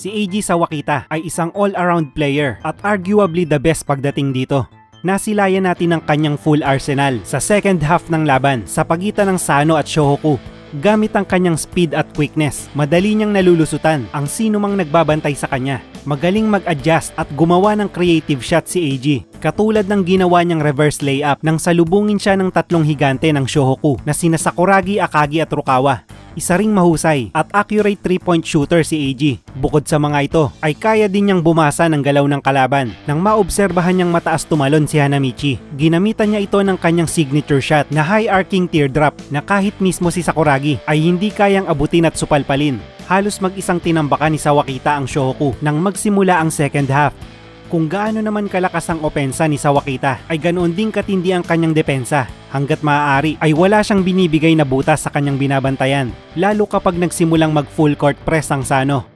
Si AG Sawakita ay isang all-around player at arguably the best pagdating dito. Nasilayan natin ang kanyang full arsenal sa second half ng laban sa pagitan ng Sano at Shohoku. Gamit ang kanyang speed at quickness, madali niyang nalulusutan ang sino mang nagbabantay sa kanya. Magaling mag-adjust at gumawa ng creative shot si AG. Katulad ng ginawa niyang reverse layup nang salubungin siya ng tatlong higante ng Shohoku na sina Sakuragi, Akagi at Rukawa. Isa ring mahusay at accurate 3-point shooter si AG. Bukod sa mga ito, ay kaya din niyang bumasa ng galaw ng kalaban nang maobserbahan niyang mataas tumalon si Hanamichi. Ginamitan niya ito ng kanyang signature shot na high arcing teardrop na kahit mismo si Sakuragi ay hindi kayang abutin at supalpalin. Halos mag-isang tinambakan ni Sawakita ang Shohoku nang magsimula ang second half. Kung gaano naman kalakas ang opensa ni Sawakita ay ganoon din katindi ang kanyang depensa. Hanggat maaari ay wala siyang binibigay na butas sa kanyang binabantayan, lalo kapag nagsimulang mag full court press ang Sano.